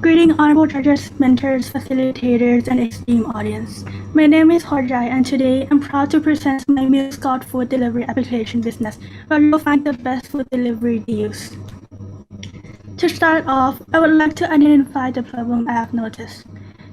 Greeting honorable judges, mentors, facilitators, and esteemed audience. My name is Horjai, and today I'm proud to present my Meal Scout food delivery application business, where you'll find the best food delivery deals. To start off, I would like to identify the problem I have noticed.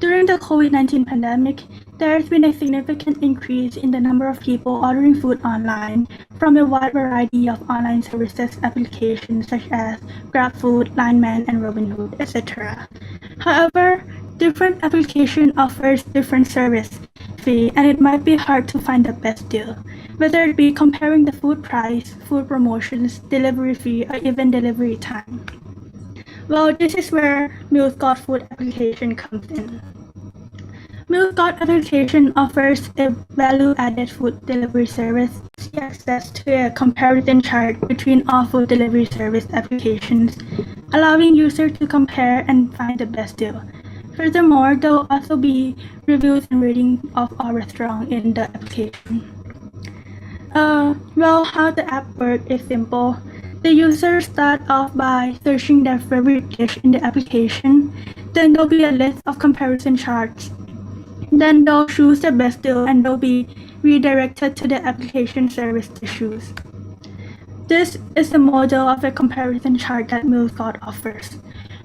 During the COVID-19 pandemic, there has been a significant increase in the number of people ordering food online from a wide variety of online services applications such as GrabFood, Lineman, and Robinhood, etc. However, different application offers different service fee and it might be hard to find the best deal, whether it be comparing the food price, food promotions, delivery fee, or even delivery time. Well, this is where MuleScout Food application comes in. MuleScout application offers a value-added food delivery service, easy access to a comparison chart between all food delivery service applications, allowing users to compare and find the best deal. Furthermore, there will also be reviews and rating of our restaurant in the application. Uh, well, how the app works is simple. The user start off by searching their favorite dish in the application. Then there'll be a list of comparison charts. Then they'll choose the best deal and they'll be redirected to the application service to choose. This is the model of a comparison chart that MuleScout offers.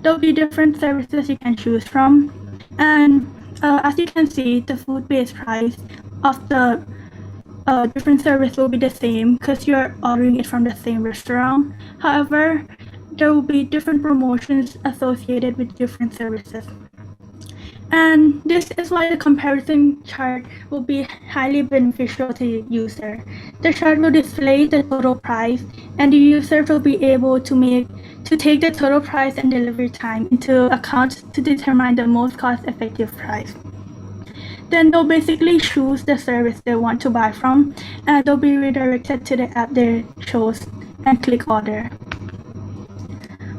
There'll be different services you can choose from, and uh, as you can see, the food-based price of the uh, different service will be the same because you're ordering it from the same restaurant. However, there will be different promotions associated with different services. And this is why the comparison chart will be highly beneficial to the user. The chart will display the total price and the user will be able to make to take the total price and delivery time into account to determine the most cost effective price. Then they'll basically choose the service they want to buy from and they'll be redirected to the app they chose and click order.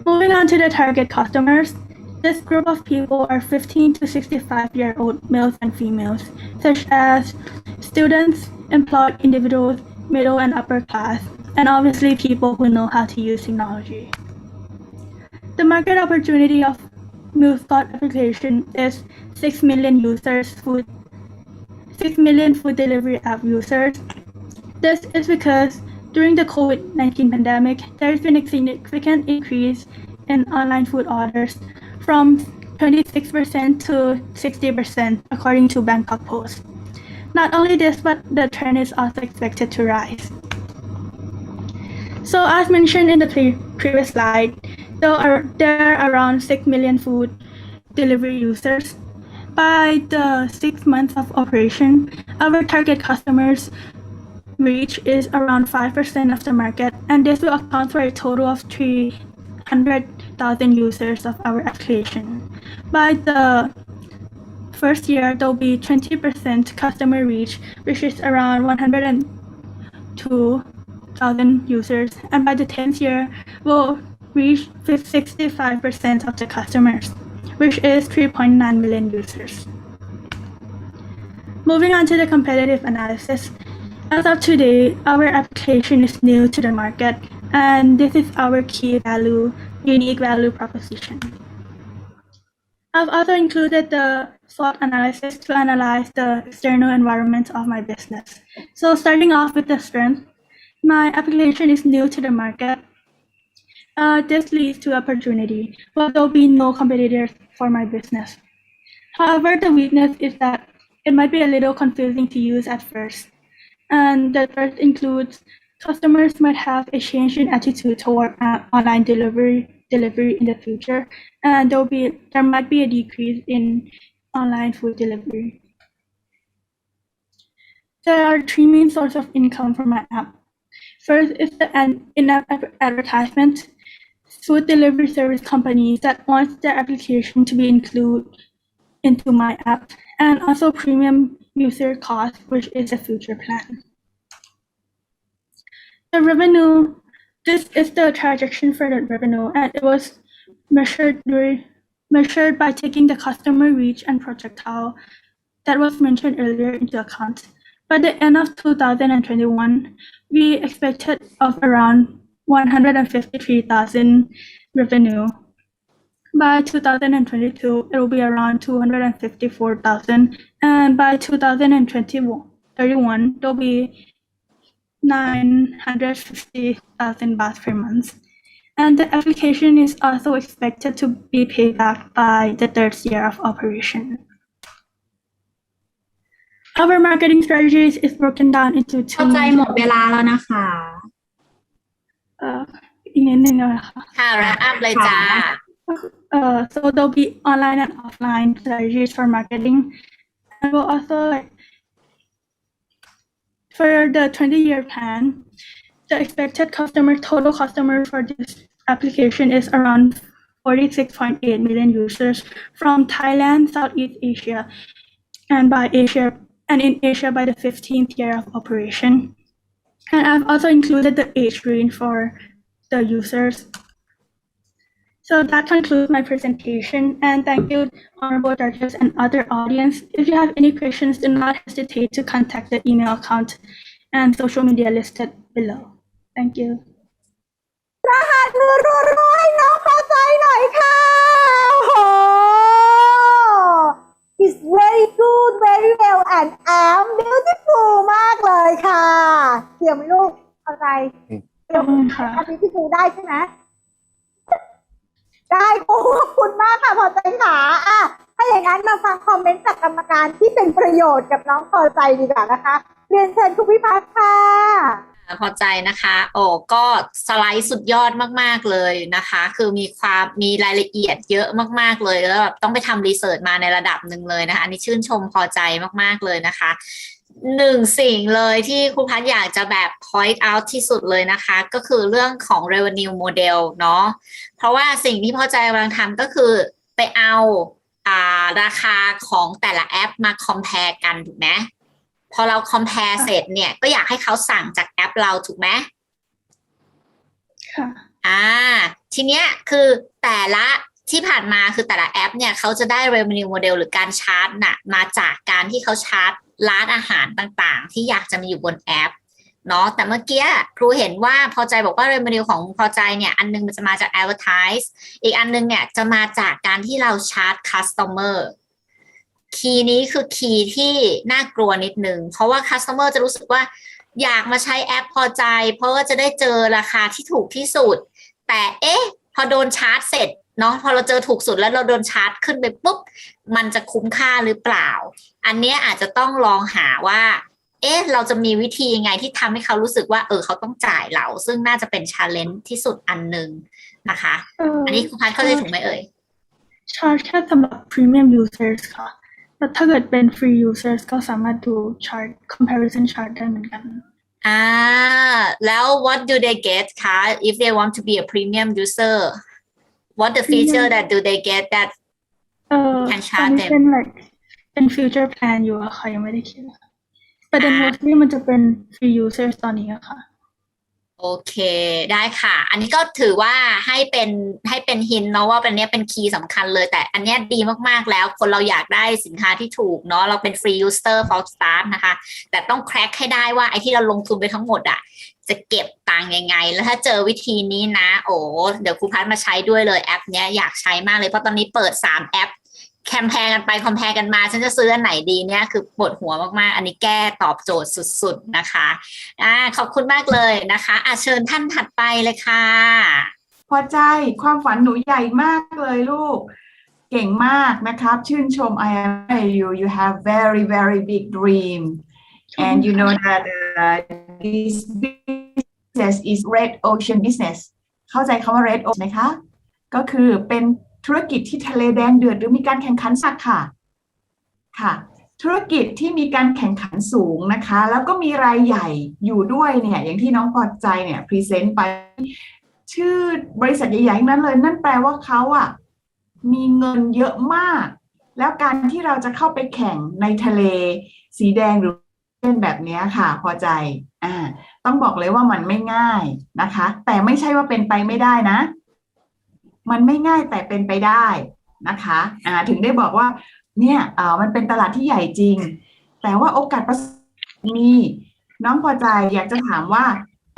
Moving on to the target customers, this group of people are 15 to 65 year old males and females, such as students, employed individuals, middle and upper class, and obviously people who know how to use technology. The market opportunity of MuleScout application is 6 million users food 6 million food delivery app users. This is because during the COVID-19 pandemic, there has been a significant increase in online food orders from 26% to 60% according to Bangkok Post. Not only this, but the trend is also expected to rise. So as mentioned in the pre- previous slide, there are, there are around 6 million food delivery users. By the six months of operation, our target customers reach is around 5% of the market, and this will account for a total of 300,000 users of our application. By the first year, there'll be 20% customer reach, which is around 102,000 users, and by the 10th year, we'll reach 65% of the customers, which is 3.9 million users. Moving on to the competitive analysis. As of today, our application is new to the market, and this is our key value, unique value proposition. I've also included the SWOT analysis to analyze the external environment of my business. So starting off with the strength, my application is new to the market. Uh, this leads to opportunity, but there'll be no competitors for my business. However, the weakness is that it might be a little confusing to use at first. And the third includes customers might have a change in attitude toward uh, online delivery delivery in the future, and there'll be there might be a decrease in online food delivery. There are three main sources of income for my app. First is the in-app ad- advertisement. Food delivery service companies that want their application to be included into my app, and also premium user cost, which is a future plan. The revenue, this is the transaction for the revenue, and it was measured measured by taking the customer reach and projectile that was mentioned earlier into account. By the end of 2021, we expected of around 153,000 revenue. By 2022, it will be around 254,000, and by 2021, 31, there'll be 950,000 baht per month. And the application is also expected to be paid back by the third year of operation. Our marketing strategies is broken down into เข้า two. ใจหมดเวลาแล้วนะคะ Uh, อีกนิดนึงนะคะ ค่ะแรปอัพเลยจ้า uh, so there'll be online and offline strategies for marketing. And we'll also like for the 20 year plan, the expected customer total customer for this application is around 46.8 million users from Thailand, Southeast Asia, and by Asia and in Asia by the 15th year of operation. And I've also included the age range for the users. So that concludes my presentation and thank you honorable judges and other audience. If you have any questions, do not hesitate to contact the email account and social media listed below. Thank you. ประหัสมือรัวๆให้น้องพอใจหน่อยค่ะโอ้โห It's very good very well and I'm beautiful มากเลยค่ะเตรียมไหมลูกอะไรเตรียม ขอบคุณค่ะ อันนี้ที่ครูได้ใช่ไหม ได้ขอบคุณมากค่ะพอใจค่ะอะถ้าอย่างนั้นมาฟังคอมเมนต์จากกรรมการที่เป็นประโยชน์กับน้องพอใจดีกว่านะคะ เรียนเชิญคุณพิพัฒน์ค่ะพอใจนะคะ โอ้ก็สไลด์สุดยอดมาก ๆ เลยนะคะ คือมีความมีรายละเอียดเยอะมาก ๆ เลย แล้วแบบต้องไปทำรีเสิร์ชมาในระดับหนึ่งเลยนะคะ อันนี้ชื่นชมพอใจมาก ๆ เลยนะคะ หนึ่งสิ่งเลยที่ครูพัฒน์อยากจะแบบ point out ที่สุดเลยนะคะ ก็คือเรื่องของ revenue model เนาะเพราะว่าสิ่งที่พอใจกำลังทำก็คือไปเอาอ่าราคาของแต่ละแอปมา compare กันถูกไหมพอเรา compare เสร็จเนี่ยก็อยากให้เขาสั่งจากแอปเราถูกไหมค่ะอ่า ทีเนี้ยคือแต่ละที่ผ่านมาคือแต่ละแอปเนี่ยเขาจะได้ revenue model หรือการชาร์จน่ะมาจากการที่เขาชาร์จ ร้านอาหารต่างๆ ที่อยากจะมาอยู่บนแอปเนาะแต่เมื่อกี้ครูเห็นว่าพอใจบอกว่า revenue ของพอใจเนี่ยอันนึงมันจะมาจาก advertise อีกอันนึงเนี่ยจะมาจากการที่เราชาร์จ customer คีย์นี้คือคีย์ที่น่ากลัวนิดนึง เพราะว่า customer จะรู้สึกว่าอยากมาใช้แอปพอใจ เพราะว่าจะได้เจอราคาที่ถูกที่สุด แต่เอ๊ะ พอโดนชาร์จเสร็จ เนาะพอเราเจอถูกสุดแล้วเราโดนชาร์จขึ้นไปปุ๊บมันจะคุ้มค่าหรือเปล่า อันเนี้ยอาจจะต้องลองหาว่า เอ๊ะเราจะมีวิธียังไงที่ทำให้เขารู้สึกว่า เออเขาต้องจ่ายเรา ซึ่งน่าจะเป็นชาเลนจ์ที่สุดอันหนึ่งนะคะเอ่ออันนี้คุณพัฒน์เข้าใจถูกไหมเอ่ยชาร์จแค่สำหรับ premium users ค่ะแต่ถ้าเกิดเป็น free users ก็สามารถดู chart comparison chart ได้เหมือนกันอ่าแล้ว what do they get คะ if they want to be a premium user what the feature that do they get that เอ่อ Can ต chart อนนี้ them เป็น like เป็น future plan อยู่อะค่ะ ยังไม่ได้คิดเลยประเด็นอ่า mostly มันจะเป็น free users ตอนนี้อะค่ะ โอเคได้ค่ะ อันนี้ก็ถือว่าให้เป็นให้เป็นหินเนาะว่าเป็นเนี้ยเป็นคีย์สำคัญเลย แต่อันเนี้ยดีมากๆแล้ว คนเราอยากได้สินค้าที่ถูกเนาะเราเป็น free user for start นะคะ แต่ต้องแคร็กให้ได้ว่าไอ้ที่เราลงทุนไปทั้งหมดอะ จะเก็บตังยังไง แล้วถ้าเจอวิธีนี้นะ โอ้เดี๋ยวครูพัฒมาใช้ด้วยเลยแอปเนี้ยอยากใช้มากเลยเพราะตอนนี้เปิด3แอปแคมแพงกันไปคอมแพงกันมา ฉันจะซื้ออันไหนดีเนี่ยคือปวดหัวมากๆ อันนี้แก้ตอบโจทย์สุดๆนะคะอ่าขอบคุณมากเลยนะคะอาเชิญท่านถัดไปเลยค่ะ พอใจความฝันหนูใหญ่มากเลยลูก เก่งมากนะครับ ชื่นชม I am you you have very very big dream and you know that uh, this business is red ocean business เข้าใจคำว่า red ocean ไหมคะ ก็คือเป็นธุรกิจที่ทะเลแดงเดือดหรือมีการแข่งขันสักค่ะ ค่ะ ธุรกิจที่มีการแข่งขันสูงนะคะ แล้วก็มีรายใหญ่อยู่ด้วยเนี่ย อย่างที่น้องพอใจเนี่ยพรีเซนต์ไป ชื่อบริษัทใหญ่ๆนั้นเลย นั่นแปลว่าเขาอะมีเงินเยอะมาก แล้วการที่เราจะเข้าไปแข่งในทะเล สีแดงหรือ เป็นแบบนี้ค่ะ พอใจอ่าต้องบอกเลยว่ามันไม่ง่ายนะคะ แต่ไม่ใช่ว่าเป็นไปไม่ได้นะ มันไม่ง่ายแต่เป็นไปได้นะคะอ่าถึงได้บอกว่า เนี่ยอ่ามันเป็นตลาดที่ใหญ่จริง แต่ว่าโอกาสประสบมีน้องพอใจอยากจะถามว่า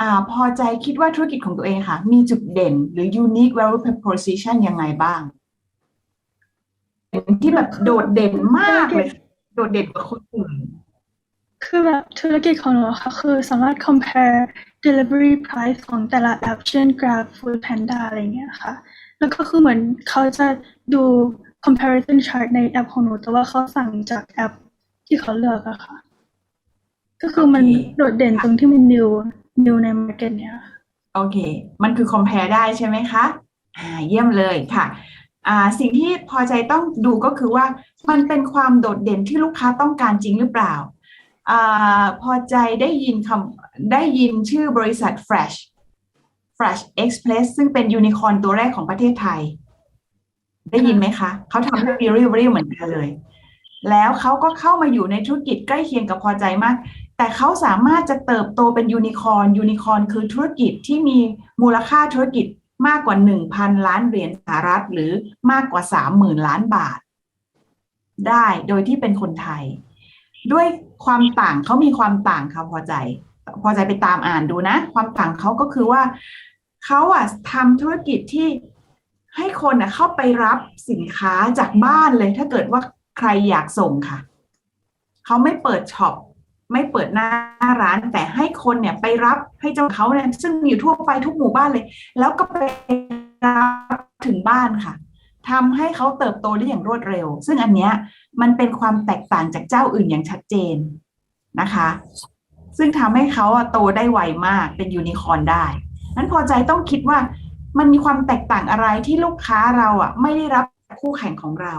อ่าพอใจคิดว่าธุรกิจของตัวเองค่ะ มีจุดเด่นหรือ unique value proposition ยังไงบ้าง ที่แบบโดดเด่นมากเลย โดดเด่นกว่าคนอื่น คือแบบธุรกิจของหนูอะค่ะ คือสามารถ compare delivery price ของแต่ละแอปเช่น Grab Food Panda อะไรเงี้ยค่ะ แล้วก็คือเหมือนเขาจะดู comparison chart ในแอปของหนู แต่ว่าเขาสั่งจากแอปที่เขาเลือกอะค่ะ ก็คือมันโอเคโดดเด่นตรงที่มัน new new ใน market เนี้ยค่ะโอเค มันคือ compare ได้ใช่ไหมคะอ่าเยี่ยมเลยค่ะอ่าสิ่งที่พอใจต้องดูก็คือว่ามันเป็นความโดดเด่นที่ลูกค้าต้องการจริงหรือเปล่า อพอใจได้ยินคำได้ยินชื่อบริษัท Fresh Fresh Express ซึ่งเป็นยูนิคอร์นตัวแรกของประเทศไทย ได้ยินไหมคะ เขาทำให้ delivery เหมือนกันเลย แล้วเขาก็เข้ามาอยู่ในธุรกิจใกล้เคียงกับพอใจมาก แต่เขาสามารถจะเติบโตเป็นยูนิคอร์นยูนิคอร์นคือธุรกิจที่มีมูลค่าธุรกิจมากกว่า 1,000 ล้านเหรียญสหรัฐ หรือมากกว่า 30,000 ล้านบาท ได้โดยที่เป็นคนไทย ด้วยความต่างเขามีความต่างค่ะพอใจ พอใจไปตามอ่านดูนะ ความต่างเขาก็คือว่าเขาอะทำธุรกิจที่ให้คนอะเข้าไปรับสินค้าจากบ้านเลย ถ้าเกิดว่าใครอยากส่งค่ะเขาไม่เปิดช็อปไม่เปิดหน้าร้านแต่ให้คนเนี่ยไปรับให้เจ้าเขาเนี่ยซึ่งอยู่ทั่วไปทุกหมู่บ้านเลย แล้วก็ไปรับถึงบ้านค่ะ ทำให้เขาเติบโตได้อย่างรวดเร็ว ซึ่งอันเนี้ยมันเป็นความแตกต่างจากเจ้าอื่นอย่างชัดเจนนะคะ ซึ่งทำให้เขาโตได้ไวมากเป็นยูนิคอร์นได้นั้นพอใจต้องคิดว่ามันมีความแตกต่างอะไรที่ลูกค้าเราอะไม่ได้รับคู่แข่งของเรา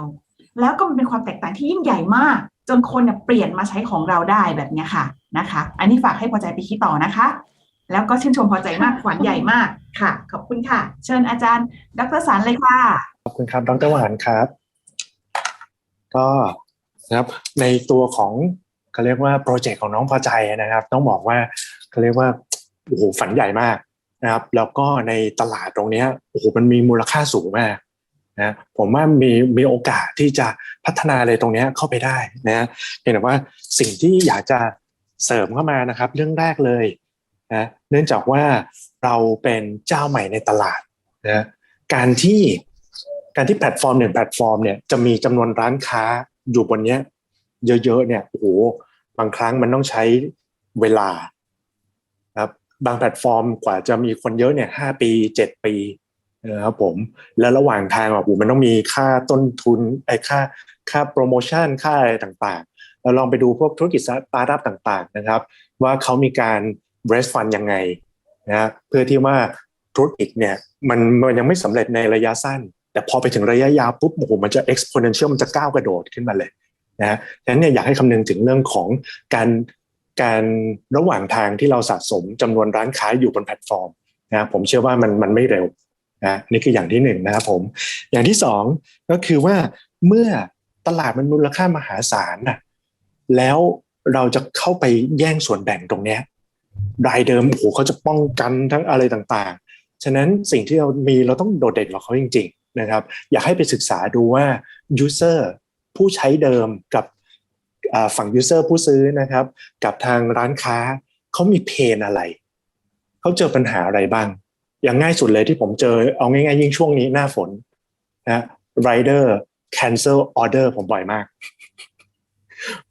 แล้วก็มันเป็นความแตกต่างที่ยิ่งใหญ่มาก จนคนเปลี่ยนมาใช้ของเราได้แบบนี้ค่ะนะคะ อันนี้ฝากให้พอใจไปคิดต่อนะคะ แล้วก็ชื่นชมพอใจมากฝันใหญ่มากค่ะ ขอบคุณค่ะ เชิญอาจารย์ดรสารเลยค่ะ ขอบคุณครับ ดรหวานครับ ก็นะครับในตัวของเขาเรียกว่าโปรเจกต์ของน้องพอใจนะครับ ต้องบอกว่าเขาเรียกว่าโอ้โหฝันใหญ่มากนะครับ แล้วก็ในตลาดตรงนี้โอ้โหมันมีมูลค่าสูงมากนะผมว่ามีมีโอกาสที่จะพัฒนาอะไรตรงนี้เข้าไปได้นะเห็นแต่ว่าสิ่งที่อยากจะเสริมเข้ามานะครับ เรื่องแรกเลยนะเนื่องจากว่าเราเป็นเจ้าใหม่ในตลาดนะการที่ การที่แพลตฟอร์มหนึ่งแพลตฟอร์มเนี่ยจะมีจำนวนร้านค้าอยู่บนเนี้ย เยอะๆเนี่ยโอ้โหบางครั้งมันต้องใช้เวลาครับบางแพลตฟอร์มกว่าจะมีคนเยอะเนี่ยห้าปีเจ็ดปีนะครับผมแล้วระหว่างทางอะโอ้โหมันต้องมีค่าต้นทุนไอ้ค่าค่าโปรโมชั่นค่าอะไรต่างๆ เราลองไปดูพวกธุรกิจสตาร์ทอัพต่างๆนะครับ ว่าเขามีการ raise fund ยังไงนะเพื่อที่ว่าธุรกิจเนี่ยมันมันยังไม่สำเร็จในระยะสั้น แต่พอไปถึงระยะยาวปุ๊บโอ้โหมันจะ exponential มันจะก้าวกระโดดขึ้นมาเลยนะฉะนั้นเนี่ยอยากให้คำนึงถึงเรื่องของการการระหว่างทางที่เราสะสมจำนวนร้านค้าอยู่บนแพลตฟอร์มนะผมเชื่อว่ามันมันไม่เร็วนะนี่คืออย่างที่หนึ่งนะครับผม อย่างที่สองก็คือว่าเมื่อตลาดมันมูลค่ามหาศาลนะแล้วเราจะเข้าไปแย่งส่วนแบ่งตรงเนี้ยรายเดิมโอ้โหเขาจะป้องกันทั้งอะไรต่างๆ ฉะนั้นสิ่งที่เรามีเราต้องโดดเด่นกว่าเขาจริงๆ นะครับ อยากให้ไปศึกษาดูว่า user ผู้ใช้เดิมกับฝั่ง user ผู้ซื้อนะครับ กับทางร้านค้าเขามีเพนอะไรเขาเจอปัญหาอะไรบ้าง อย่างง่ายสุดเลยที่ผมเจอเอาง่ายๆยิ่งช่วงนี้หน้าฝนนะ rider cancel order ผมบ่อยมาก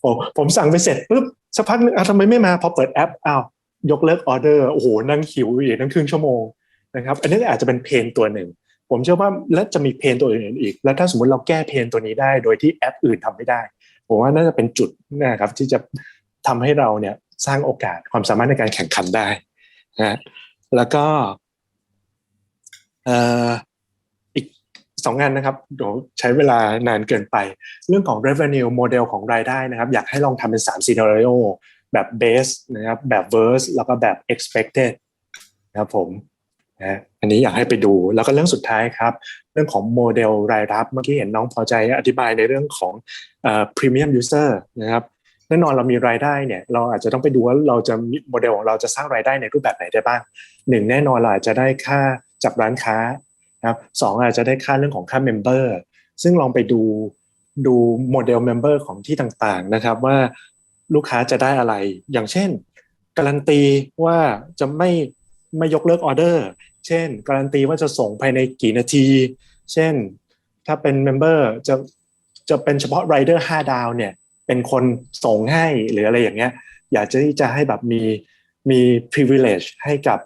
ผมผมสั่งไปเสร็จปุ๊บสักพักนึงอะทำไมไม่มาพอเปิดแอปอ้าวยกเลิกออเดอร์โอ้โหนั่งหิวอีกนั่งครึ่งชั่วโมงนะครับ อันนี้อาจจะเป็นเพนตัวหนึ่ง ผมเชื่อว่าและจะมีเพนตัวอื่นอีก แล้วถ้าสมมติเราแก้เพนตัวนี้ได้ โดยที่แอปอื่นทำไม่ได้ ผมว่าน่าจะเป็นจุดนะครับที่จะทำให้เราเนี่ยสร้างโอกาสความสามารถในการแข่งขันได้นะแล้วก็เอ่อีกสองงานนะครับเดี๋ยวใช้เวลานานเกินไป เรื่องของ revenue model ของรายได้นะครับ อยากให้ลองทำเป็น 3 scenario แบบ base นะครับแบบ verse แล้วก็แบบ expected นะครับผม นะอันนี้อยากให้ไปดูแล้วก็เรื่องสุดท้ายครับ เรื่องของโมเดลรายรับเมื่อกี้เห็นน้องพอใจอธิบายในเรื่องของเอ่อ premium user นะครับแน่นอนเรามีรายได้เนี่ยเราอาจจะต้องไปดูว่าเราจะมีโมเดลของเราจะสร้างรายได้ในรูปแบบไหนได้บ้างหนึ่งแน่นอนเราอาจจะได้ค่าจากร้านค้านะครับสองอาจจะได้ค่าเรื่องของค่า member ซึ่งลองไปดูดูโมเดล member ของที่ต่างๆนะครับว่าลูกค้าจะได้อะไรอย่างเช่น การันตีว่าจะไม่ ไม่ยกเลิกออเดอร์ เช่น การันตีว่าจะส่งภายในกี่นาที เช่น ถ้าเป็นเมมเบอร์จะจะเป็นเฉพาะไรเดอร์ห้าดาวเนี่ย เป็นคนส่งให้หรืออะไรอย่างเงี้ย อยากจะที่จะให้แบบมีมี privilege ให้กับ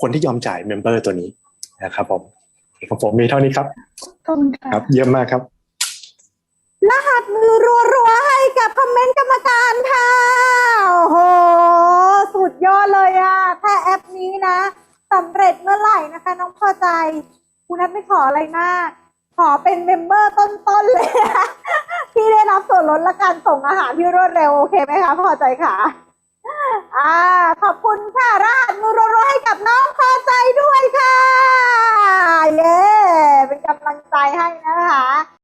คนที่ยอมจ่ายเมมเบอร์ตัวนี้นะครับผมของผมมีเท่านี้ครับขอบคุณค่ะครับ เยี่ยมมากครับ รหัสมือรัวๆให้กับคอมเมนต์กรรมการค่ะ โอ้โห สุดยอดเลยอะถ้าแอปนี้นะสำเร็จเมื่อไหร่นะ คะน้องพอใจคุณนัทไม่ขออะไรมาก ขอเป็นเมมเบอร์ต้นๆเลยอะที่ได้รับส่วนลดและการส่งอาหารที่รวดเร็วโอเคไหมคะพอใจค่ะอ่าขอบคุณค่ะรหัสมือรัวๆให้กับน้องพอใจด้วยค่ะ เย้ เป็นกำลังใจให้นะคะ